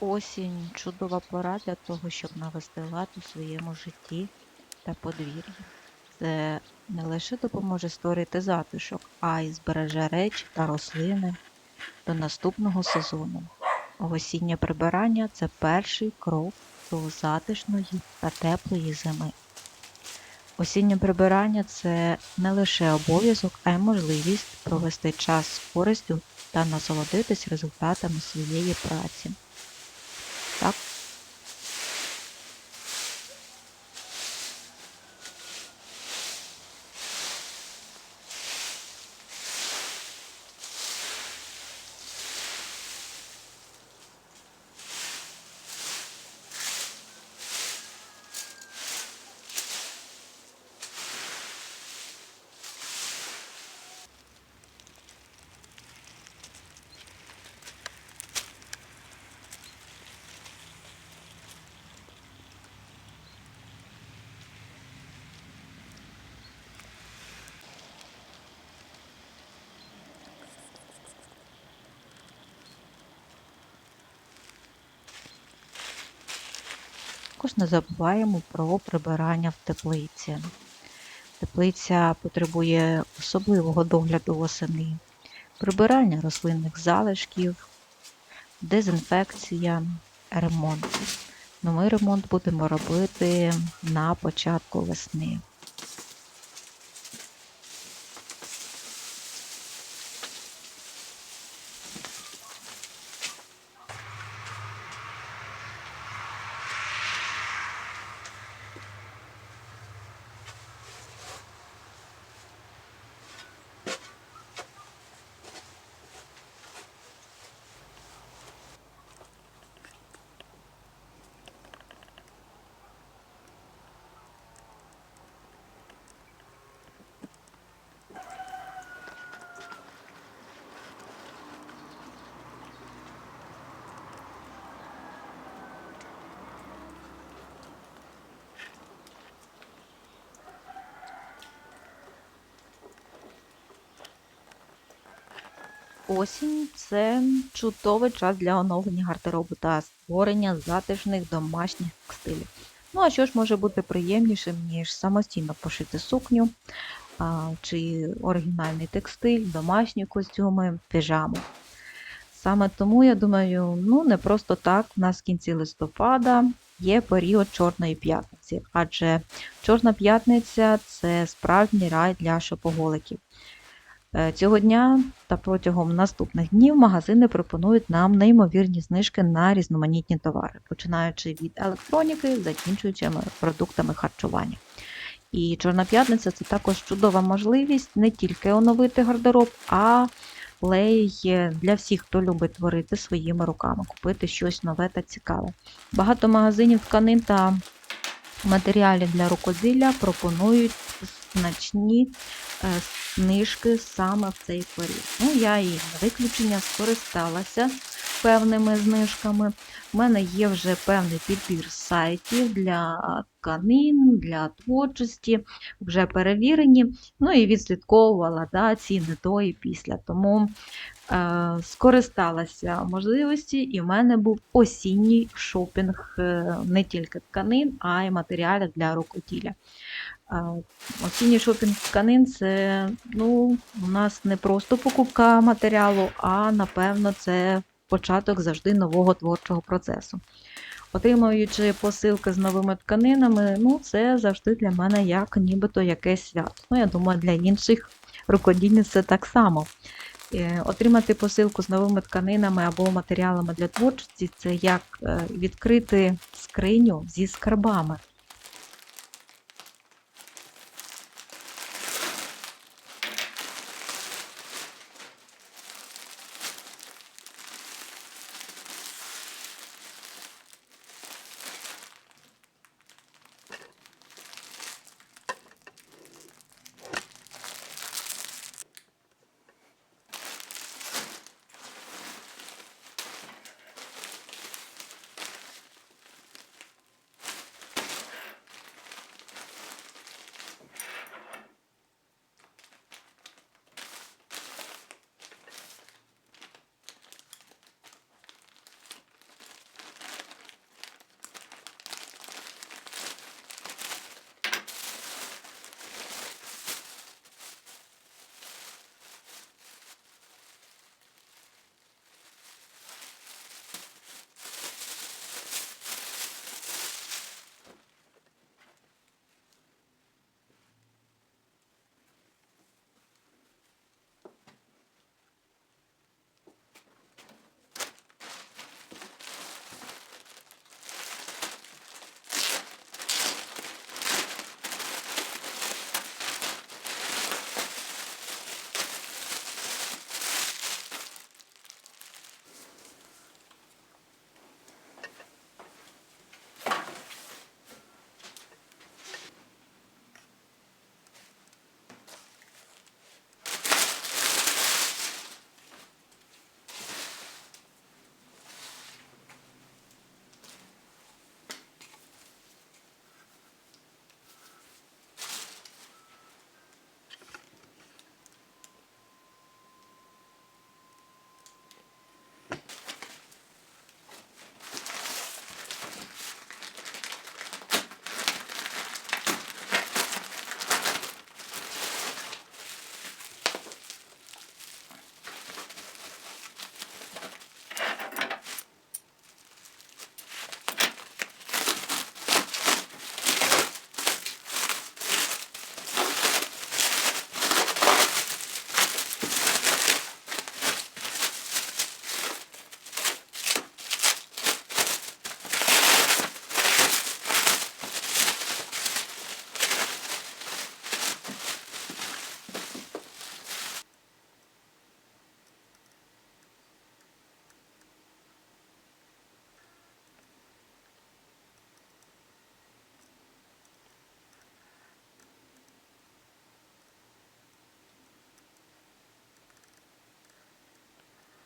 Осінь чудова пора для того, щоб навести лад у своєму житті та подвір'ї. Це не лише допоможе створити затишок, а й збереже речі та рослини до наступного сезону. Осіннє прибирання це перший крок до затишної та теплої зими. Осіннє прибирання це не лише обов'язок, а й можливість провести час з користю та насолодитись результатами своєї праці. Так? Також не забуваємо про прибирання в теплиці. Теплиця потребує особливого догляду восени, прибирання рослинних залишків, дезінфекція, ремонт. Ну, ми ремонт будемо робити на початку весни. Осінь це чудовий час для оновлення гардеробу та створення затишних домашніх стилів. Ну а що ж може бути приємнішим, ніж самостійно пошити сукню, а, чи оригінальний текстиль, домашні костюми, піжами. Саме тому я думаю, ну не просто так, у нас в кінці листопада є період Чорної п'ятниці, адже Чорна п'ятниця це справжній рай для шопоголиків. Е, Цього дня та протягом наступних днів магазини пропонують нам неймовірні знижки на різноманітні товари, починаючи від електроніки, закінчуючи продуктами харчування. І Чорна п'ятниця це також чудова можливість не тільки оновити гардероб, а але й для всіх, хто любить творити своїми руками, купити щось нове та цікаве. Багато магазинів тканин та матеріалів для рукоділля пропонують значні е, знижки саме в цей період. Ну, я і виключення скористалася певними знижками. У мене є вже певний підбір сайтів для тканин, для творчості, вже перевірені. Ну і відслідковувала да, ціни до і після. Тому е, скористалася можливості, і в мене був осінній шопінг е, не тільки тканин, а й матеріалів для рукоділля. Осінній шопінг тканин це ну, у нас не просто покупка матеріалу, а напевно це початок завжди нового творчого процесу. Отримуючи посилки з новими тканинами, ну це завжди для мене як нібито якесь свято. Ну, я думаю, для інших рукодільниць це так само. Е, Отримати посилку з новими тканинами або матеріалами для творчості це як е, відкрити скриню зі скарбами.